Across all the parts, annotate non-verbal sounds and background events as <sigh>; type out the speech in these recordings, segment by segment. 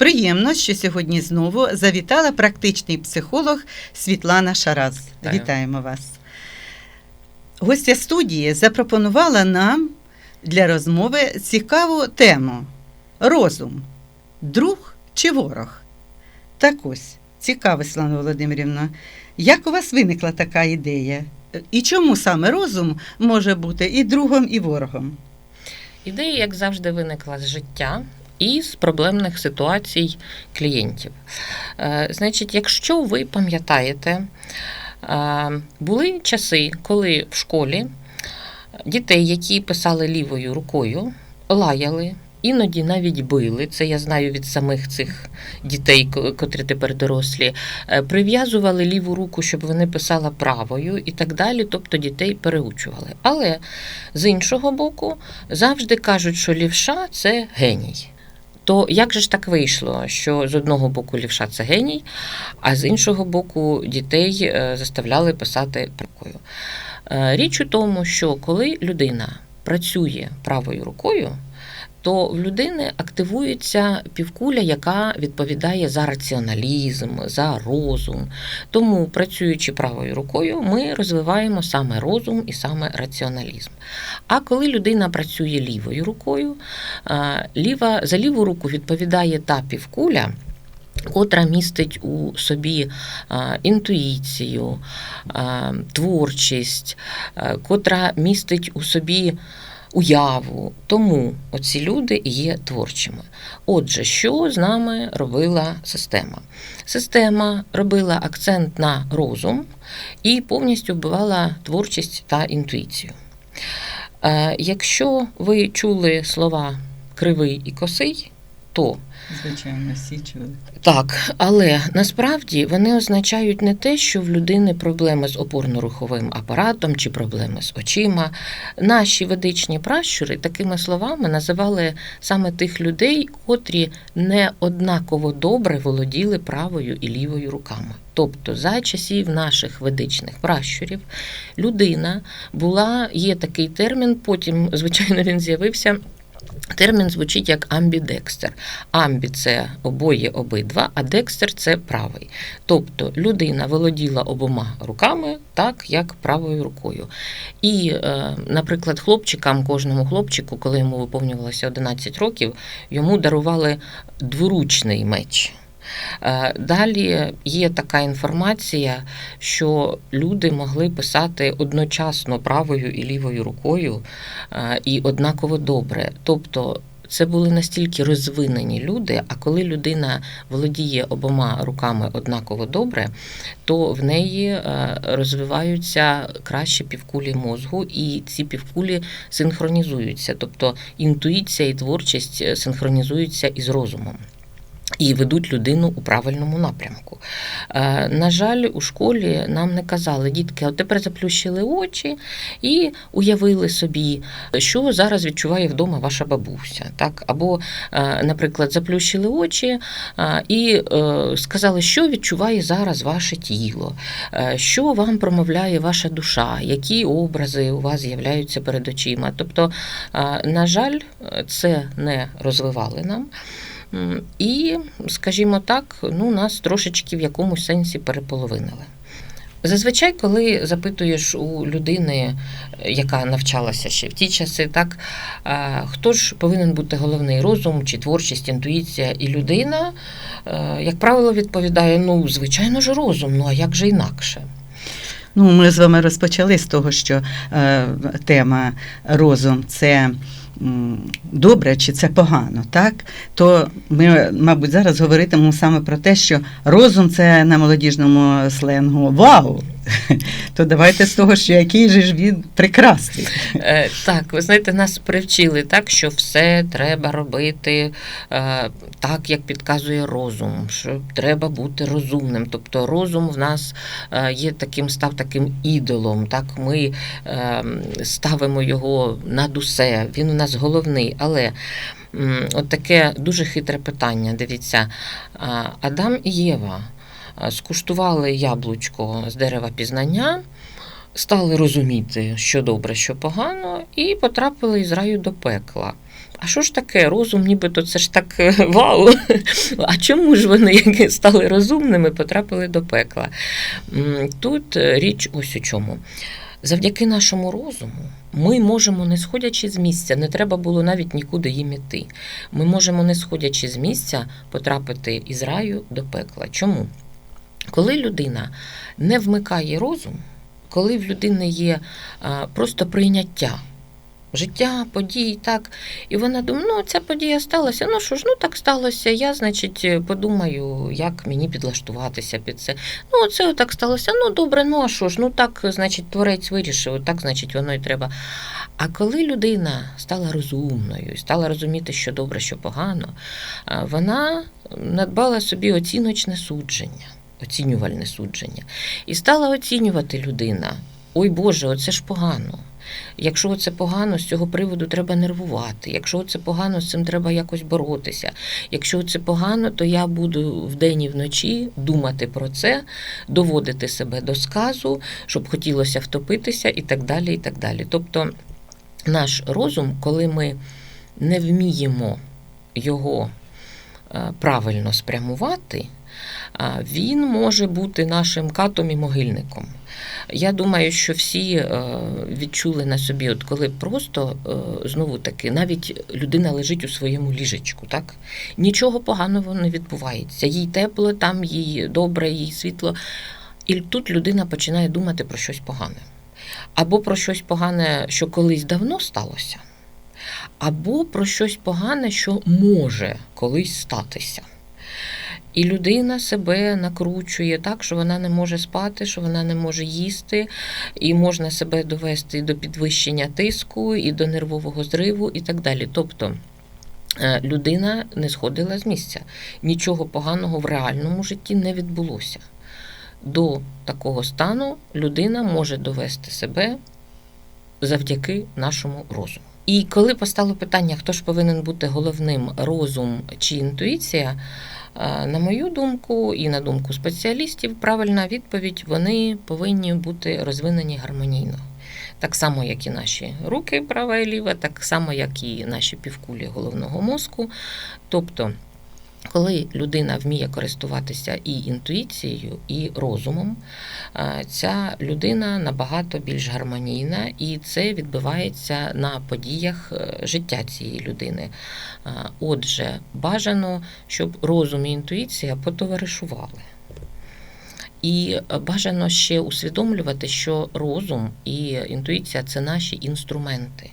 Приємно, що сьогодні знову завітала практичний психолог Світлана Шараз. Вітаю. Вітаємо вас. Гостя студії запропонувала нам для розмови цікаву тему розум. Друг чи ворог? Так ось, цікаво, Світлана Володимирівна, як у вас виникла така ідея? І чому саме розум може бути і другом, і ворогом? Ідея, як завжди, виникла з життя і з проблемних ситуацій клієнтів. Е, Значить, якщо ви пам'ятаєте, е, були часи, коли в школі дітей, які писали лівою рукою, лаяли. Іноді навіть били, це я знаю від самих цих дітей, котрі тепер дорослі, е, прив'язували ліву руку, щоб вони писали правою і так далі, тобто дітей переучували. Але з іншого боку, завжди кажуть, що лівша це геній. То як же ж так вийшло, що з одного боку лівша це геній, а з іншого боку дітей е, заставляли писати рукою? Е, Річ у тому, що коли людина працює правою рукою, то в людини активується півкуля, яка відповідає за раціоналізм, за розум. Тому, працюючи правою рукою, ми розвиваємо саме розум і саме раціоналізм. А коли людина працює лівою рукою, ліва, за ліву руку відповідає та півкуля. Котра містить у собі інтуїцію, творчість, котра містить у собі уяву. Тому оці люди є творчими. Отже, що з нами робила система? Система робила акцент на розум і повністю вбивала творчість та інтуїцію. Е, Якщо ви чули слова кривий і косий, то Звичайно, всі чули. так, але насправді вони означають не те, що в людини проблеми з опорно-руховим апаратом чи проблеми з очима. Наші ведичні пращури такими словами називали саме тих людей, котрі не однаково добре володіли правою і лівою руками. Тобто, за часів наших ведичних пращурів людина була, є такий термін, потім, звичайно, він з'явився. Термін звучить як амбідекстер. Амбі це обоє обидва, а декстер це правий. Тобто людина володіла обома руками, так як правою рукою. І, е, наприклад, хлопчикам, кожному хлопчику, коли йому виповнювалося 11 років, йому дарували дворучний меч. Е, Далі є така інформація, що люди могли писати одночасно правою і лівою рукою е, і однаково добре. Тобто це були настільки розвинені люди, а коли людина володіє обома руками однаково добре, то в неї е, розвиваються кращі півкулі мозгу, і ці півкулі синхронізуються. Тобто інтуїція і творчість синхронізуються із розумом. І ведуть людину у правильному напрямку. Е, на жаль, у школі нам не казали, дітки, от тепер заплющили очі і уявили собі, що зараз відчуває вдома ваша бабуся. Так? Або, е, наприклад, заплющили очі е, і сказали, що відчуває зараз ваше тіло, що вам промовляє ваша душа, які образи у вас з'являються перед очима. Тобто, на жаль, це не розвивали нам. І, скажімо так, ну, нас трошечки в якомусь сенсі переполовинили. Зазвичай, коли запитуєш у людини, яка навчалася ще в ті часи, так хто ж повинен бути головний розум чи творчість, інтуїція і людина, е, як правило, відповідає: ну, звичайно ж, розум, ну а як же інакше? Ну, ми з вами розпочали з того, що е, тема розум це добре чи це погано, так? То ми, мабуть, зараз говоритимемо саме про те, що розум це на молодіжному сленгу вау. <laughs> То давайте з того, що який же ж він прекрасний. Е, Так, ви знаєте, нас привчили так, що все треба робити е, так, як підказує розум, що треба бути розумним. Тобто розум в нас е, є таким, став таким ідолом. Так, ми е, ставимо його над усе. Він у нас головний. Але от таке дуже хитре питання. Дивіться, Адам і Єва скуштували яблучко з дерева пізнання стали розуміти, що добре, що погано, і потрапили із раю до пекла. а що ж таке? Розум, нібито це ж так е, <laughs> вау. А чому ж вони, які стали розумними, потрапили до пекла? Тут е, річ ось у чому. Завдяки нашому розуму ми можемо, не сходячи з місця, не треба було навіть нікуди їм іти. Ми можемо, не сходячи з місця, потрапити із раю до пекла. Чому? Коли людина не вмикає розум, коли в людини є просто прийняття життя, подій, так, і вона думає, ну ця подія сталася, ну що ж, ну так сталося, я, значить, подумаю, як мені підлаштуватися під це. Ну, це так сталося, ну добре, ну а що ж, ну так, значить, творець вирішив, так, значить, воно і треба. А коли людина стала розумною стала розуміти, що добре, що погано, вона надбала собі оціночне судження, оцінювальне судження. І стала оцінювати людина. Ой Боже, оце ж погано. Якщо це погано, з цього приводу треба нервувати. Якщо це погано, з цим треба якось боротися. Якщо це погано, то я буду вдень і вночі думати про це, доводити себе до сказу, щоб хотілося втопитися і так далі. і так далі. Тобто наш розум, коли ми не вміємо його е, правильно спрямувати, він може бути нашим катом і могильником. Я думаю, що всі е, відчули на собі, от коли просто е, знову таки, навіть людина лежить у своєму ліжечку, так нічого поганого не відбувається. Їй тепло, там їй добре, їй світло. І тут людина починає думати про щось погане. Або про щось погане, що колись давно сталося, або про щось погане, що може колись статися. І людина себе накручує так, що вона не може спати, що вона не може їсти, і можна себе довести до підвищення тиску, і до нервового зриву, і так далі. Тобто е, людина не сходила з місця. Нічого поганого в реальному житті не відбулося. До такого стану людина може довести себе завдяки нашому розуму. І коли постало питання, хто ж повинен бути головним розум чи інтуїція, на мою думку і на думку спеціалістів, правильна відповідь вони повинні бути розвинені гармонійно. Так само, як і наші руки, права і ліва, так само, як і наші півкулі головного мозку. Тобто, коли людина вміє користуватися і інтуїцією, і розумом, е, ця людина набагато більш гармонійна, і це відбивається на подіях е, життя цієї людини. Е, Отже, бажано, щоб розум і інтуїція потоваришували. І бажано ще усвідомлювати, що розум і інтуїція це наші інструменти.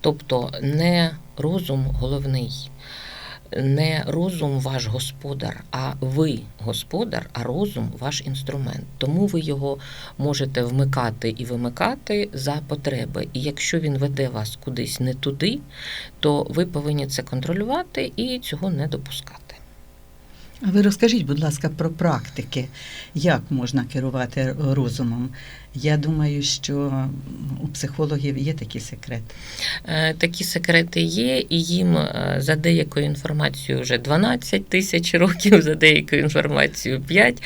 Тобто не розум головний, не розум ваш господар, а ви господар, а розум ваш інструмент. Тому ви його можете вмикати і вимикати за потреби. І якщо він веде вас кудись не туди, то ви повинні це контролювати і цього не допускати. А ви розкажіть, будь ласка, про практики, як можна керувати розумом. Я думаю, що у психологів є такі секрети. Е, Такі секрети є, і їм е, за деякою інформацією вже 12 тисяч років, за деякою інформацією 5.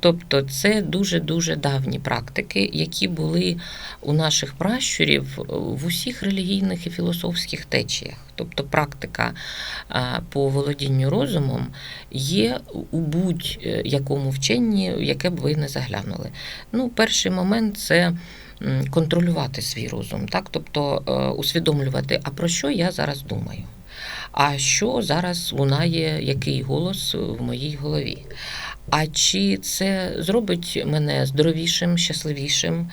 Тобто це дуже-дуже давні практики, які були у наших пращурів в усіх релігійних і філософських течіях. Тобто практика е, по володінню розумом є у будь-якому вченні, яке б ви не заглянули. Ну, перший момент це контролювати свій розум, так? тобто е, усвідомлювати, а про що я зараз думаю. А що зараз лунає, який голос в моїй голові? А чи це зробить мене здоровішим, щасливішим,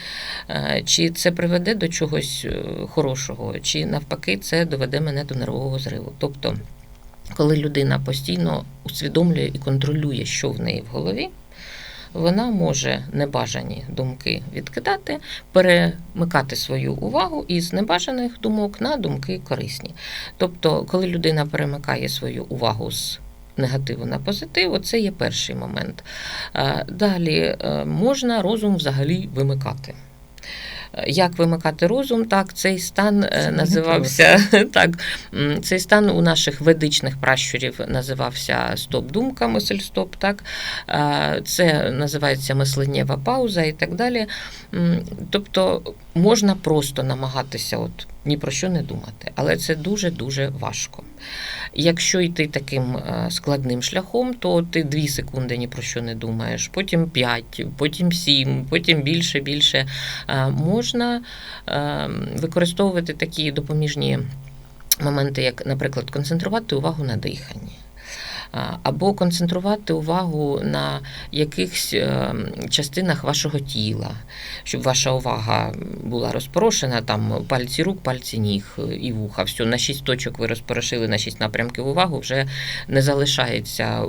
Е, чи це приведе до чогось е, хорошого, чи навпаки це доведе мене до нервового зриву? Тобто, коли людина постійно усвідомлює і контролює, що в неї в голові, вона може небажані думки відкидати, перемикати свою увагу із небажаних думок на думки корисні. Тобто, коли людина перемикає свою увагу з негативу на позитив, оце є перший момент. Е, Далі е, можна розум взагалі вимикати. Як вимикати розум? Так, цей стан е, Це називався <laughs> так. Цей стан у наших ведичних пращурів називався стоп-думка, мисль-стоп. Так Е, це називається мисленнєва пауза і так далі. Тобто можна просто намагатися от ні про що не думати, але це дуже дуже важко. Якщо йти таким е, складним шляхом, то ти дві секунди ні про що не думаєш, потім п'ять, потім сім, потім більше, більше. Е, Можна е, використовувати такі допоміжні моменти, як, наприклад, концентрувати увагу на диханні. Або концентрувати увагу на якихось е, частинах вашого тіла, щоб ваша увага була розпорошена, там пальці рук, пальці ніг е, і вуха. Все, на шість точок ви розпорошили на шість напрямків увагу, вже не залишається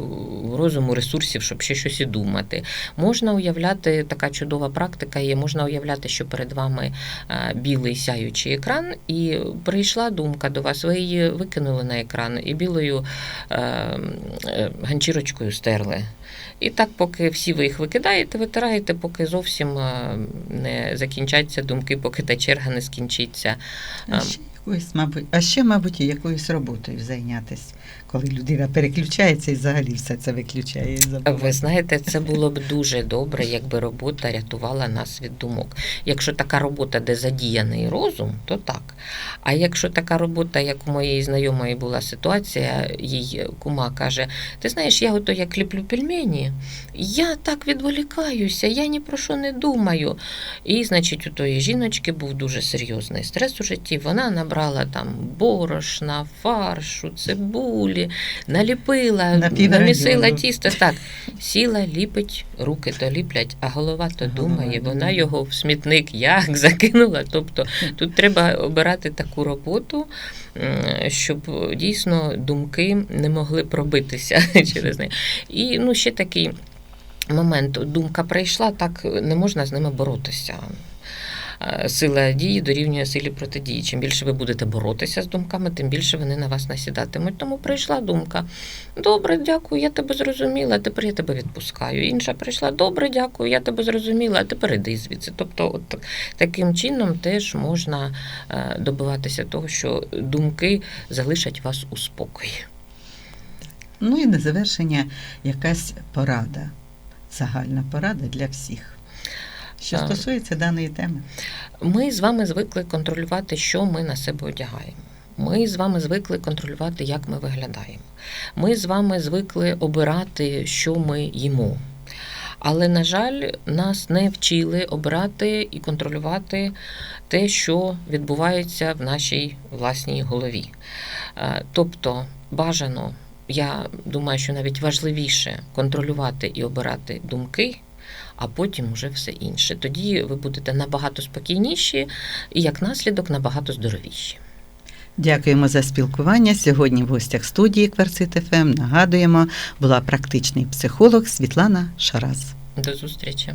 розуму ресурсів, щоб ще щось і думати. Можна уявляти, така чудова практика є, можна уявляти, що перед вами е, білий сяючий екран, і прийшла думка до вас, ви її викинули на екран і білою ганчірочкою стерли. І так, поки всі ви їх викидаєте, витираєте, поки зовсім е, не закінчаться думки, поки та черга не скінчиться. А Ем. ще, якоюсь, мабуть, а ще, мабуть, якоюсь роботою зайнятися, коли людина переключається і взагалі все це виключає. і забуває. Ви знаєте, це було б дуже добре, якби робота рятувала нас від думок. Якщо така робота, де задіяний розум, то так. А якщо така робота, як у моєї знайомої була ситуація, їй кума каже: Ти знаєш, я ото як ліплю пельмені, я так відволікаюся, я ні про що не думаю. І, значить, у тої жіночки був дуже серйозний стрес у житті. Вона набрала там борошна, фаршу, цибулі, наліпила, На намісила тісто. Так, сіла, ліпить, руки то ліплять, а голова то думає, вона його в смітник як <laughs> закинула. Тобто тут треба обирати таку роботу, щоб дійсно думки не могли пробитися <laughs> через неї. І ну, ще такий момент: думка прийшла, так не можна з ними боротися. Сила дії дорівнює силі протидії. Чим більше ви будете боротися з думками, тим більше вони на вас насідатимуть. Тому прийшла думка. Добре, дякую, я тебе зрозуміла, тепер я тебе відпускаю. Інша прийшла, добре, дякую, я тебе зрозуміла, а тепер іди звідси. Тобто, от таким чином теж можна е, добиватися того, що думки залишать вас у спокої. Ну і на завершення якась порада, загальна порада для всіх. Що стосується даної теми. Ми з вами звикли контролювати, що ми на себе одягаємо. Ми з вами звикли контролювати, як ми виглядаємо. Ми з вами звикли обирати, що ми їмо. Але, на жаль, нас не вчили обирати і контролювати те, що відбувається в нашій власній голові. Е, Тобто, бажано, я думаю, що навіть важливіше контролювати і обирати думки, а потім уже все інше. Тоді ви будете набагато спокійніші і, як наслідок, набагато здоровіші. Дякуємо за спілкування. Сьогодні в гостях студії Кварцит ФМ нагадуємо, була практичний психолог Світлана Шарас. До зустрічі!